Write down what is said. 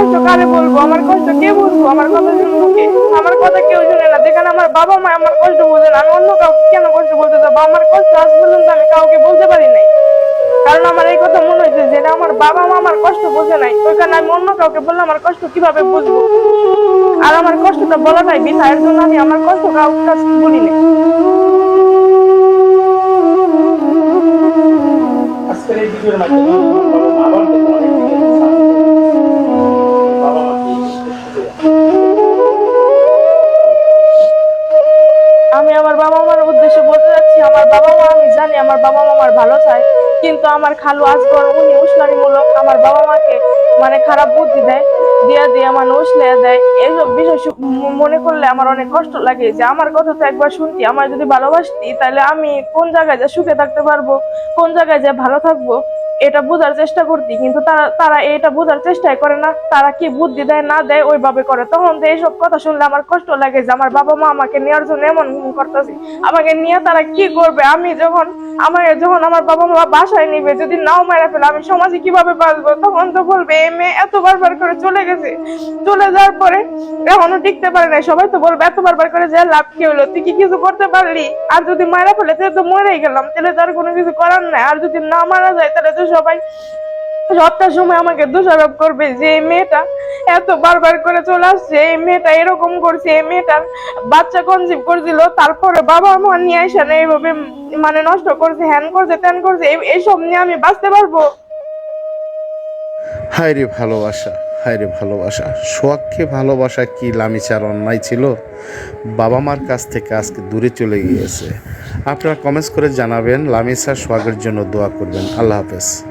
কষ্ট কারে বলব? আমার কষ্ট কে বুঝব আমার কথা শুনব কে? আমার কথা কেউ শুনে না। যেখানে আমার বাবা মা আমার কষ্ট বোঝে না। আমি অন্য কাউকে কেন কষ্ট বলতে যাব? আমার কষ্ট আজ পর্যন্ত আমি কাউকে বলতে পারি নাই। কারণ আমার এই কথা মনে হয়েছে যে আমার বাবা মা আমার কষ্ট বোঝে নাই। ওইখানে আমি অন্য কাউকে বললে আমার কষ্ট কীভাবে বুঝব? আর আমার কষ্টটা বলাটাই বৃথা। এর জন্য আমি আমার কষ্ট কাউকে বলি নাই। আজকের এই ভিডিওর মাধ্যমে বাবা মার উদ্দেশ্যে বলতে যাচ্ছি, আমার বাবা মা আমি জানি আমার বাবা মা আমার ভালো চায়, কিন্তু আমার খালু আজগর, উনি উস্কানিমূলক আমার বাবা মাকে মানে খারাপ বুদ্ধি দেয়, দিয়া দিয়ে মানে উসলে দেয়। এইসব বিষয় মনে করলে আমার অনেক কষ্ট লাগে যে আমার কথা তো একবার শুনতি আমার যদি ভালোবাসতি তাহলে আমি কোন জায়গায় যা সুখে থাকতে পারব, কোন জায়গায় যা ভালো থাকব এটা বোঝার চেষ্টা করতি, কিন্তু তারা তারা এটা বোঝার চেষ্টাই করে না। তারা কি বুদ্ধি দেয়, না দেয়, ওইভাবে করে। তখন তো এইসব কথা শুনলে আমার কষ্ট লাগে যে আমার বাবা মা আমাকে নেওয়ার জন্য এমন করতেছে। আমাকে নিয়ে তারা কি করবে? আমি যখন, আমাকে যখন আমার বাবা মা বাসায় নিবে, যদি নাও মেরে ফেলে, আমি সমাজে কীভাবে বাঁচবো? তখন তো বলবে, এই মেয়ে এত বারবার করে চলে গেছে। চলে যাওয়ার পরে এখনও টিকতে পারে না সবাই তো বলবে, এত বারবার করে যে লাভ কি হলো? তুই কি কিছু করতে পারলি? আর যদি মারা ফেলে, তাহলে তো মরেই গেলাম। তাহলে তো আর কোনো কিছু করার নাই। আর যদি না মারা যায়, তাহলে তো সবাই সবটার সময় আমাকে দোষারোপ করবে যে এই মেয়েটা এত বারবার করে চলে আসছে, এই মেয়েটা এরকম করছে, এই মেয়েটার বাচ্চা কনসিভ করছিল, তারপরে বাবা মা নিয়ে আসে না, এইভাবে মানে নষ্ট করছে, হ্যান করছে, ত্যান করছে এইসব নিয়ে আমি বাঁচতে পারব? হায় রে ভালোবাসা। হায় ভালোবাসা। সোয়াককে ভালোবাসা কি লামিচার অন্যায় ছিল? বাবা মার কাছ থেকে আজকে দূরে চলে গিয়েছে। আপনারা কমেন্টস করে জানাবেন লামিসা সোয়াগের জন্য দোয়া করবেন। আল্লাহ হাফেজ।